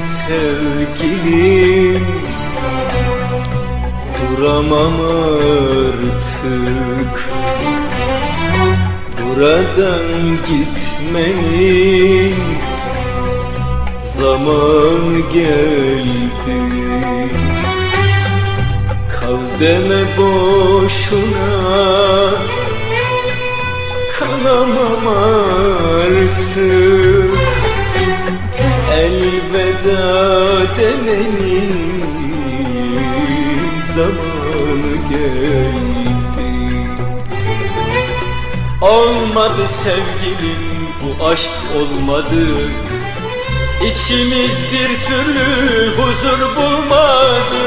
sevgilim. Duramam artık. Buradan gitmenin Zamanı geldi. Kal deme boşuna. Kalamam artık demenin zamanı geldi. Olmadı sevgilim bu aşk olmadı. İçimiz bir türlü huzur bulmadı.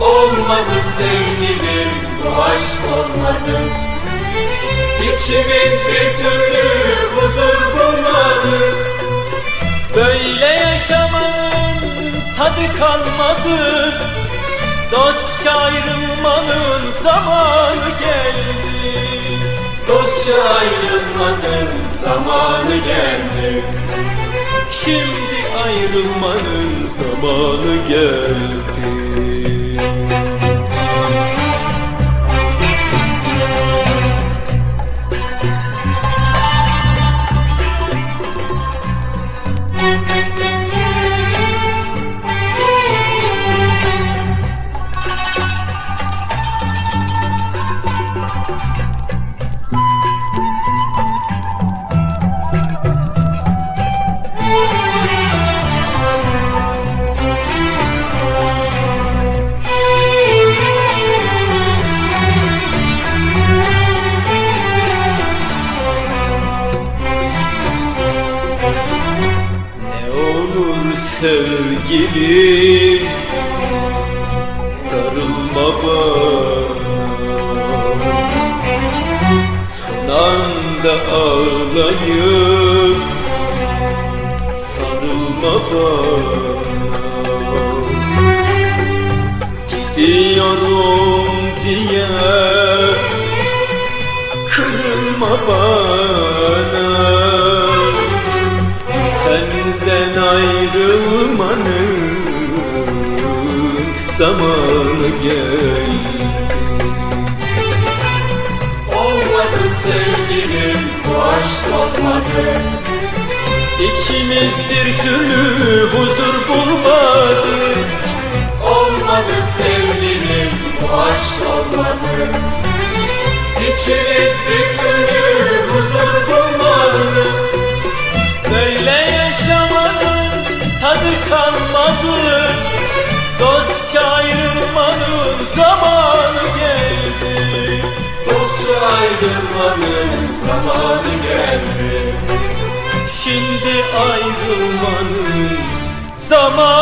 Olmadı sevgilim bu aşk olmadı. İçimiz bir türlü huzur bulmadı. Böyle yaşamanın tadı kalmadı. Dostça ayrılmanın zamanı geldi. Dostça ayrılmanın zamanı geldi. Şimdi ayrılmanın zamanı geldi sevgilim. Darılma bana. Son anda ağlayıp Senden ayrılmanın zamanı geldi. Olmadı sevgilim bu aşk olmadı. İçimiz bir türlü huzur bulmadı. Olmadı sevgilim bu aşk olmadı. İçimiz bir türlü tadı kalmadı. Dostça ayrılmanın zamanı geldi. Dostça ayrılmanın zamanı geldi. Şimdi ayrılmanın zamanı